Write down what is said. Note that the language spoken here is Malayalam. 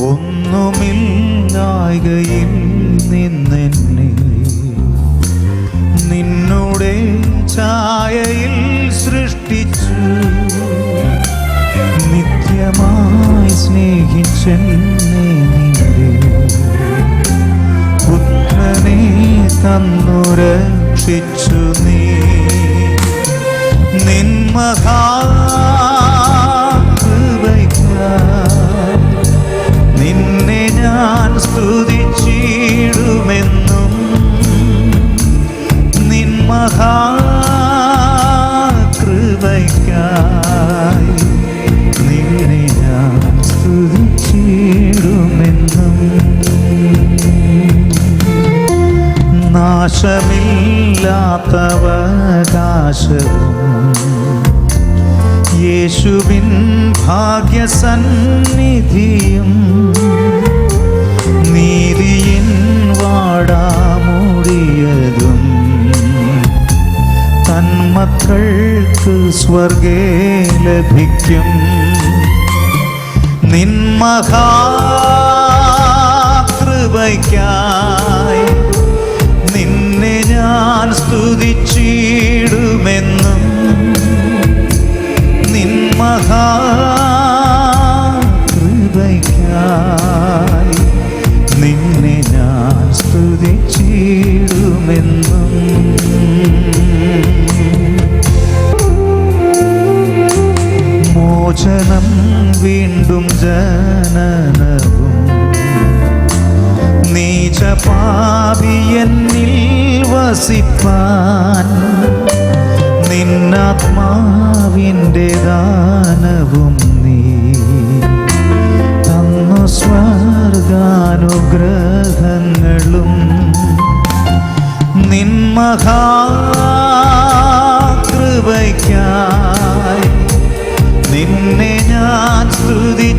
ഒന്നുമില്ലായ്കയിൽ നിന്നെന്നെ. നിന്നുടെ ഛായയിൽ സൃഷ്ടിച്ചു. നിത്യമായി സ്നേഹിച്ചെന്നെ നിന്റെ. പുത്രനെ തന്നു നീ. നിന്നെ ഞാൻ യേശുവിൻ ഭാഗ്യസന്നിധിയും തന്മക്കൾക്ക് സ്വർഗേ ലഭിക്കും. നിന്മഹാകൃപയ്ക്കായി നിന്നെ ഞാൻ സ്തുതിച്ചിടുമെന്നും നിന്മഹാകൃപയ്ക്കായി മോചനം വീണ്ടും ജനനവും. നീച പാപിയെന്നിൽ വസിപ്പാൻ നിന്നാത്മാവിന്റെ ദാനവും നീ തന്നു സ്വർഗാനുഗ്രഹങ്ങളും നിന്മഹാകൃപയ്ക്കായി നിന്നെ ഞാൻ സ്തുതിച്ചിടുമെന്നും